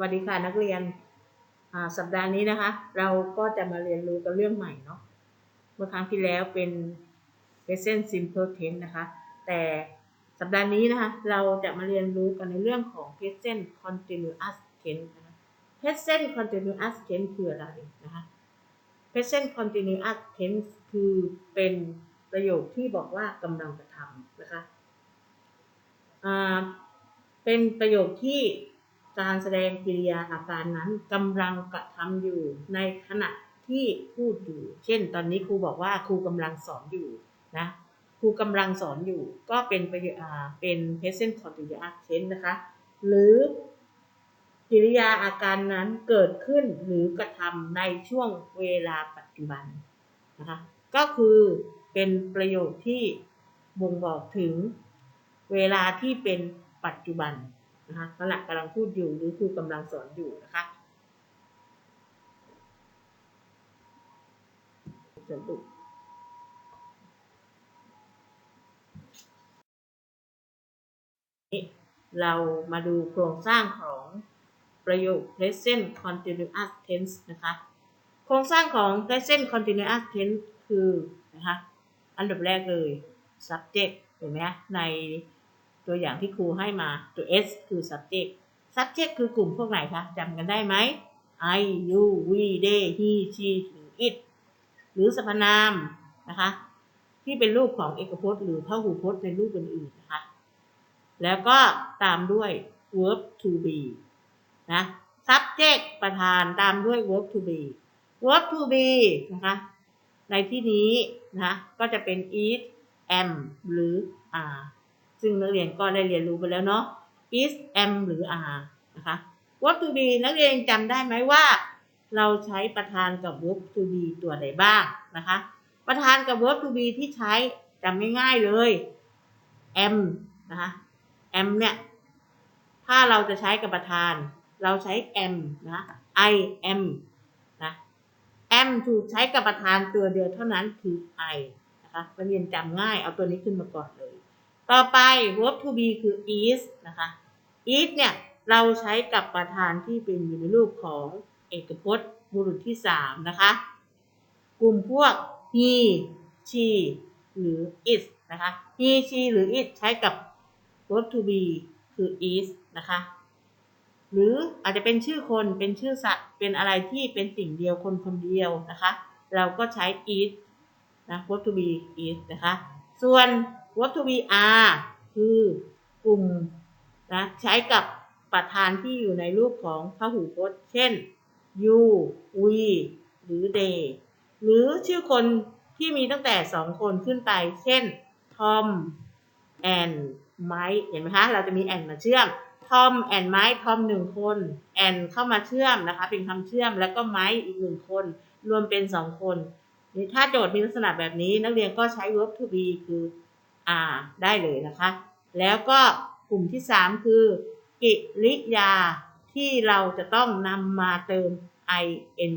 วัสดีค่ะนักเรียนอ่าสัปดาห์นี้นะคะ เราก็จะมาเรียนรู้กันเรื่องใหม่เนาะเมื่อครั้งที่แล้วเป็น present simple tense นะคะ แต่สัปดาห์นี้นะคะ เราจะมาเรียนรู้กันในเรื่องของ present continuous tense นะคะ present continuous tense คืออะไรนะคะ present continuous tense คือเป็นประโยคที่บอกว่ากำลังกระทำนะคะอ่าเป็นประโยคที่ การแสดงกิริยาอาการนั้นกำลังกระทำอยู่ในขณะที่พูดอยู่ เช่น ตอนนี้ครูบอกว่าครูกำลังสอนอยู่นะครูกำลังสอนอยู่ ก็เป็นประโยคเป็น present continuous tense นะคะ หรือกิริยาอาการนั้นเกิดขึ้นหรือกระทำในช่วงเวลาปัจจุบันนะคะก็คือเป็นประโยคที่บ่งบอกถึงเวลาที่เป็นปัจจุบัน นะคะขณะกำลังพูดอยู่หรือครูกำลังสอนอยู่นะคะสรุปเรามาดูโครงสร้างของประโยค present continuous tense นะคะ โครงสร้างของ present continuous tense คือนะคะ อันดับแรกเลย subject เห็นไหมใน ตัวอย่างที่ครูให้มาตัว s คือ subject subject คือกลุ่มพวกไหนคะจำกันได้ไหม I you we they he she it หรือสรรพนามนะคะ ที่เป็นรูปของเอกพจน์หรือพหูพจน์ในรูปอื่นๆนะคะ แล้วก็ตามด้วย verb to be นะ subject ประธานตามด้วย verb to be verb to be นะคะ ในที่นี้นะก็จะเป็น is am หรือ are ซึ่งนักเรียนก็ได้เรียนรู้ไปแล้วเนาะ is am หรือ are นะคะ verb to be นักเรียนจำได้ไหมว่า เราใช้ประธานกับ verb to be ตัวไหนบ้างนะคะ ประธานกับ verb to be ที่ใช้จำง่ายๆเลย am นะคะ am เนี่ย ถ้าเราจะใช้กับประธาน เราใช้ am นะ I am นะ am ถูกใช้กับประธานตัวเดียวเท่านั้นคือ I นะคะนักเรียนจำง่ายเอาตัวนี้ขึ้นมาก่อนเลย ต่อไป verb to be คือ is นะคะ is เนี่ยเราใช้กับประธานที่เป็นอยู่ในรูปของเอกพจน์บุรุษที่ 3 นะคะ กลุ่มพวก he she หรือ it นะคะ he she หรือ it ใช้กับ verb to be คือ is นะคะ หรืออาจจะเป็นชื่อคนเป็นชื่อสัตว์ เป็นอะไรที่เป็นสิ่งเดียวคนคนเดียวนะคะ เราก็ใช้ is นะ verb to be is นะคะ ส่วน verb to be are คือกลุ่มนะใช้กับประธานที่อยู่ในรูปของพหูพจน์ เช่น you we หรือ they หรือชื่อคนที่มีตั้งแต่สองคนขึ้นไป เช่น Tom and Mike เห็นไหมคะ เราจะมี and มาเชื่อม Tom and Mike Tom หนึ่งคน and เข้ามาเชื่อมนะคะ เป็นคำเชื่อมแล้วก็ Mike อีกหนึ่งคน รวมเป็นสองคนนี่ถ้าโจทย์มีลักษณะแบบนี้นักเรียนก็ใช้ verb to be คือ R ได้เลยนะคะ แล้วก็กลุ่มที่สามคือ กิริยาที่เราจะต้องนำมาเติม ing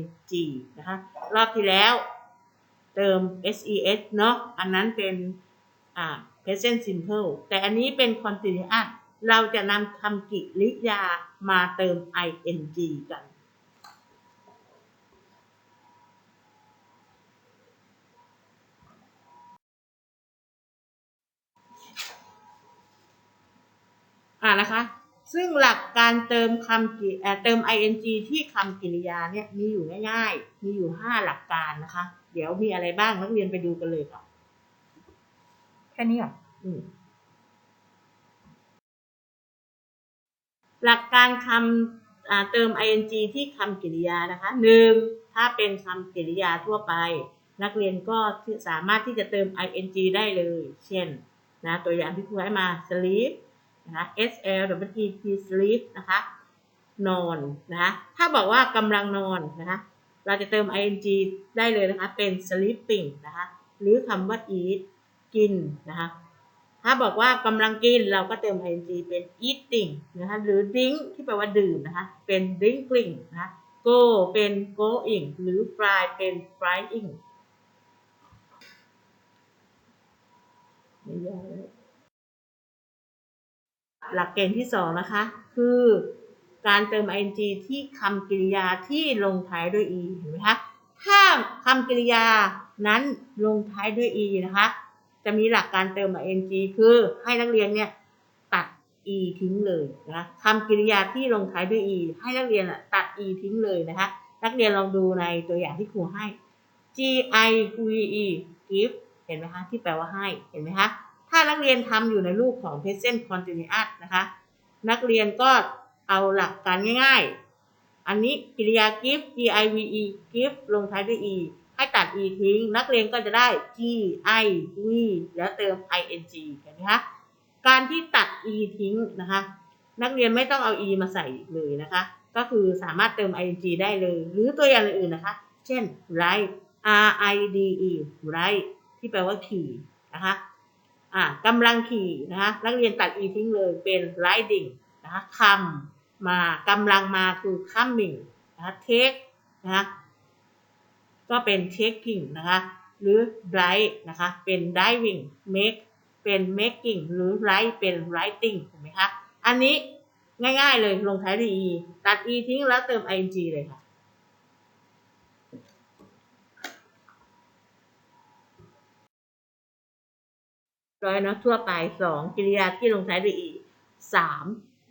นะคะ รอบที่แล้วเติม ses เนาะ อันนั้นเป็นอ่า present simple แต่อันนี้เป็น continuous เราจะนำคำกิริยามาเติม ing กัน อ่านะคะ ซึ่งหลักการเติมคำกิเอ่อเติม ing ที่คำกริยาเนี่ยมีอยู่ง่ายๆ มีอยู่ 5 หลักการนะคะ เดี๋ยวมีอะไรบ้างนักเรียนไปดูกันเลยค่ะแค่นี้เหรออืมหลักการคำอ่าเติม ing ที่คำกริยานะคะหนึ่งถ้าเป็นคำกริยาทั่วไป นักเรียนก็สามารถที่จะเติม ing ได้เลย เช่นนะตัวอย่างที่ครูให้มา sleep นะคะ S L W E P sleep นะคะ นอนนะคะถ้าบอกว่ากำลังนอนนะคะเราจะเติม ing ได้เลยนะคะ เป็น sleeping นะคะหรือคำว่า eat กินนะคะถ้าบอกว่ากำลังกินเราก็เติม ing เป็น eating นะคะหรือ drink ที่แปลว่าดื่มนะคะเป็น drinking นะคะ go เป็น going หรือ fly เป็น flying ไม่ยากเลย หลักเกณฑ์ที่สองนะคะ คือการเติม ing ที่คำกริยาที่ลงท้ายด้วย e เห็นไหมคะถ้าคำกริยานั้นลงท้ายด้วย e นะคะ จะมีหลักการเติม ing คือให้นักเรียนเนี่ยตัด e ทิ้งเลยนะคะคำกริยาที่ลงท้ายด้วย e ให้นักเรียนตัด e ทิ้งเลยนะคะ นักเรียนลองดูในตัวอย่างที่ครูให้ g i v e give เห็นไหมคะที่แปลว่าให้เห็นไหมคะ ถ้านักเรียนทำอยู่ในรูปของ present continuous นะคะ นักเรียนก็เอาหลักการง่าย ๆ อันนี้กริยา give g i v e give ลงท้ายด้วย e ให้ตัด e ทิ้ง นักเรียนก็จะได้ g i v แล้วเติม i n g เห็นไหมคะการที่ตัด e ทิ้งนะคะ นักเรียนไม่ต้องเอา e มาใส่เลยนะคะ ก็คือสามารถเติม ing ได้เลย หรือตัวอย่างอื่นๆนะคะ เช่น write r i d e write ที่แปลว่าขี่นะคะ อ่ากำลังขี่นะคะนักเรียนตัด e ทิ้งเลยเป็น riding นะคะคำมากำลังมาคือ coming นะคะ take นะคะก็เป็น taking นะคะหรือ drive นะคะเป็น driving make เป็น making หรือ write เป็น writing ถูกไหมคะ อันนี้ง่ายๆเลยลงท้ายด้วย e ตัด e ทิ้งแล้วเติม ing เลยค่ะ ร้อยเนาะทั่วไปสองกิริยาที่ลงท้ายด้วย e สาม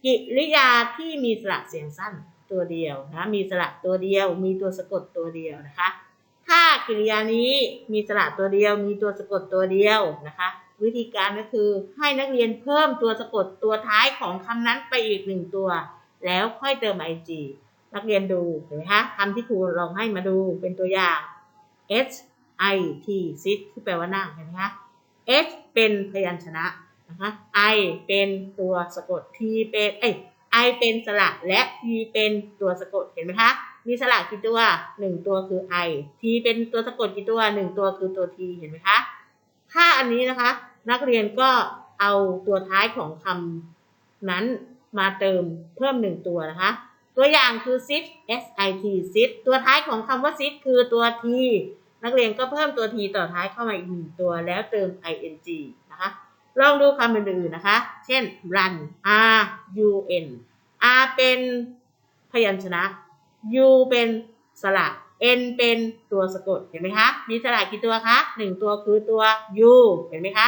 กิริยาที่มีสระเสียงสั้นตัวเดียวนะคะมีสระตัวเดียว มีตัวสะกดตัวเดียวนะคะ ถ้ากิริยานี้มีสระตัวเดียว มีตัวสะกดตัวเดียวนะคะ วิธีการก็คือให้นักเรียนเพิ่มตัวสะกดตัวท้ายของคำนั้นไปอีกหนึ่งตัว แล้วค่อยเติม ing นักเรียนดูเห็นไหมคะคำที่ครูลองให้มาดูเป็นตัวอย่าง s i t sit ที่แปลว่านั่งเห็นไหมคะ h เป็นพยัญชนะนะคะ i เป็นตัวสะกด t เป็นเอ้ย i เป็นสระและ t เป็นตัวสะกดเห็นไหมคะ มีสระกี่ตัวหนึ่งตัวคือ i t เป็นตัวสะกดกี่ตัวหนึ่งตัวคือตัว t เห็นไหมคะ ถ้าอันนี้นะคะ นักเรียนก็เอาตัวท้ายของคำนั้นมาเติมเพิ่มหนึ่งตัวนะคะ ตัวอย่างคือ sit s i t sit ตัวท้ายของคำว่า sit คือตัว t นักเรียนก็เพิ่มตัว t ต่อท้ายเข้ามาอีกหนึ่งตัวแล้วเติม ing นะคะ ลองดูคำอื่นๆนะคะ เช่น run r u n r เป็นพยัญชนะ u เป็นสระ n เป็นตัวสะกด เห็นไหมคะ มีสระกี่ตัวคะหนึ่งตัวคือตัว u เห็นไหมคะ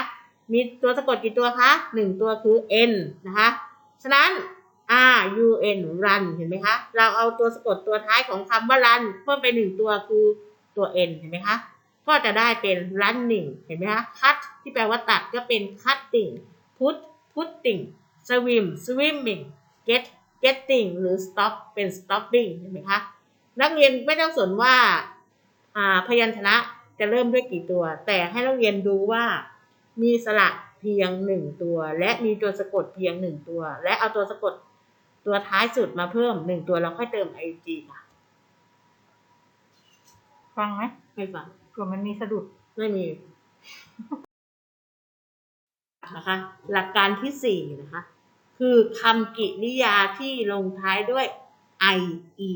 มีตัวสะกดกี่ตัวคะหนึ่งตัวคือ n นะคะ ฉะนั้น r u n run เห็นไหมคะ เราเอาตัวสะกดตัวท้ายของคำว่า run เพิ่มไปหนึ่งตัวคือ ตัว n เห็นไหมคะ ก็จะได้เป็น running เห็นไหมคะ cut ที่แปลว่าตัดก็เป็น cutting put putting swim swimming get getting หรือ stop เป็น stopping เห็นไหมคะ นักเรียนไม่ต้องสนว่าพยัญชนะจะเริ่มด้วยกี่ตัว แต่ให้นักเรียนดูว่ามีสระเพียงหนึ่งตัว และมีตัวสะกดเพียงหนึ่งตัว และเอาตัวสะกดตัวท้ายสุดมาเพิ่มหนึ่งตัวแล้วค่อยเติม ing ค่ะ ฟังไหมไม่ฟังเผื่อมันมีสะดุด ไม่มี นะคะ หลักการที่สี่นะคะ คือคำกริยาที่ลงท้ายด้วย ie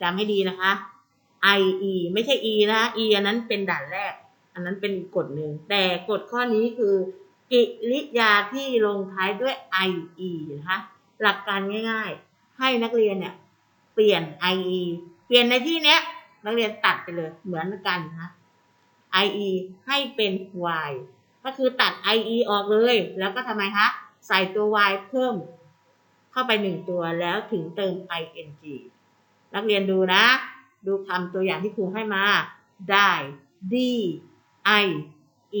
จำให้ดีนะคะ ie ไม่ใช่ e นะคะ e อันนั้นเป็นด่านแรก อันนั้นเป็นอีกกฎหนึ่ง แต่กฎข้อนี้คือ กิริยาที่ลงท้ายด้วย ie นะคะ หลักการง่าย ๆ ให้นักเรียนเนี่ย เปลี่ยน ie เปลี่ยนในที่เนี้ย นักเรียนตัดไปเลยเหมือนกันนะคะ ie ให้เป็น y ก็คือตัด ie ออกเลย แล้วก็ทำไมคะใส่ตัว y เพิ่ม เข้าไปหนึ่งตัวแล้วถึงเติม ing นักเรียนดูนะ ดูคำตัวอย่างที่ครูให้มา ได้ d i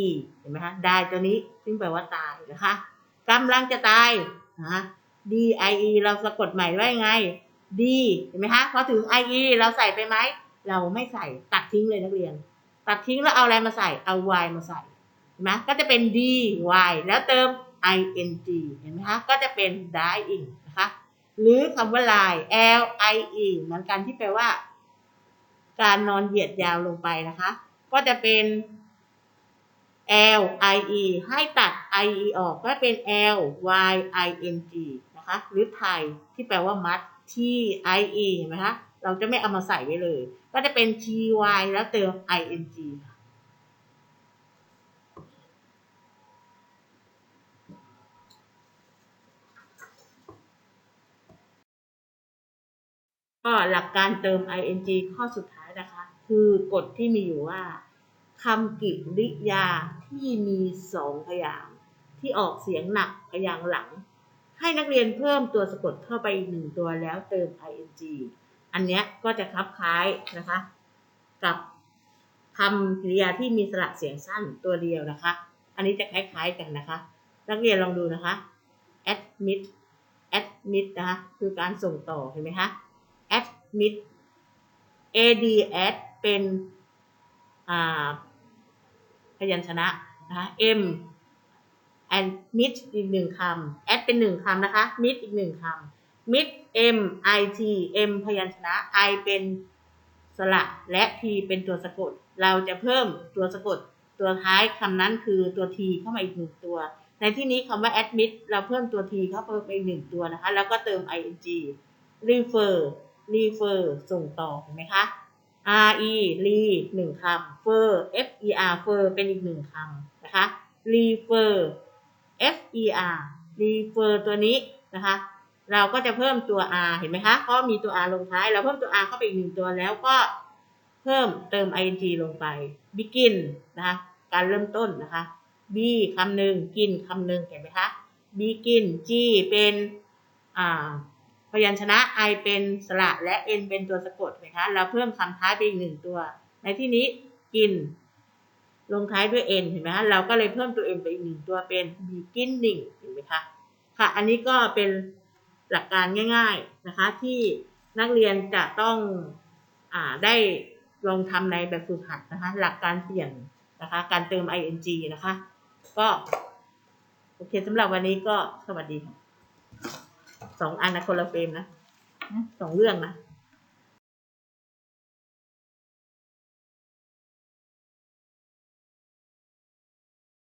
e เห็นไหมคะได้ตัวนี้ซึ่งแปลว่าตายนะคะกำลังจะตายนะ d i e เราสะกดใหม่ว่ายังไง d เห็นไหมคะพอถึง i e เราใส่ไปไหม เราไม่ใส่ตัดทิ้งเลยนักเรียน ตัดทิ้งแล้วเอาอะไรมาใส่เอา y มาใส่เห็นไหมก็จะเป็น d y แล้วเติม i n g เห็นไหมคะก็จะเป็น dying นะคะหรือคำว่า lie l i e เหมือนกันที่แปลว่า การนอนเหยียดยาวลงไปนะคะ ก็จะเป็น l i e ให้ตัด i e ออกก็เป็น l y i n g นะคะ หรือไทยที่แปลว่ามัด t i e เห็นไหมคะ เราจะไม่เอามาใส่ไว้เลย ก็จะเป็น t y แล้วเติม i n g ก็หลักการเติม ing ข้อสุดท้ายนะคะ คือกฎที่มีอยู่ว่าคำกริยาที่มีสองพยางค์ที่ออกเสียงหนักพยางค์หลัง ให้นักเรียนเพิ่มตัวสะกดเข้าไปอีกหนึ่งตัวแล้วเติม ing อันเนี้ยก็จะคลับคล้ายนะคะ กับคำกริยาที่มีสระเสียงสั้นตัวเดียวนะคะ อันนี้จะคล้ายๆกันนะคะ นักเรียนลองดูนะคะ admit admit นะคะ คือการส่งต่อเห็นไหมคะ admit ad ad เป็นอ่าพยัญชนะนะคะ m and mit อีกหนึ่งคำ add เป็นหนึ่งคำนะคะ mit อีกหนึ่งคำ mit m i t m พยัญชนะ i เป็นสระและ t เป็นตัวสะกด เราจะเพิ่มตัวสะกด ตัวท้ายคำนั้นคือตัว t เข้ามาอีกหนึ่งตัว ในที่นี้คำว่า admit เราเพิ่มตัว t เข้าไปอีกหนึ่งตัวนะคะ แล้วก็เติม ing refer refer ส่งต่อเห็นไหมคะ re re หนึ่งคำ fer f e r fer เป็นอีกหนึ่งคำนะคะ refer f e r refer ตัวนี้นะคะ เราก็จะเพิ่มตัว r เห็นไหมคะ เพราะมีตัว r ลงท้าย เราเพิ่มตัว r เข้าไปอีกหนึ่งตัวแล้วก็เพิ่มเติม ing ลงไป begin นะคะ การเริ่มต้นนะคะ b คำหนึ่งกินคำหนึ่งเห็นไหมคะ begin g เป็นอ่าพยัญชนะ i เป็นสระและ n เป็นตัวสะกดนะคะ เราเพิ่มคำท้ายไปอีกหนึ่งตัว ในที่นี้กิน ลงท้ายด้วย n เห็นไหมคะเราก็เลยเพิ่มตัว n ไปอีกหนึ่งตัวเป็น beginning เห็นไหมคะ ค่ะ อันนี้ก็เป็น หลักการง่าย ๆนะคะ ที่นักเรียนจะต้องอได้ลองทำในแบบฝึกหัดนะคะ หลักการเปลี่ยนนะคะ การเติม ing นะคะ ก็โอเคสำหรับวันนี้ก็สวัสดีค่ะสองอันนะคนละเฟรมนะสองเรื่องนะ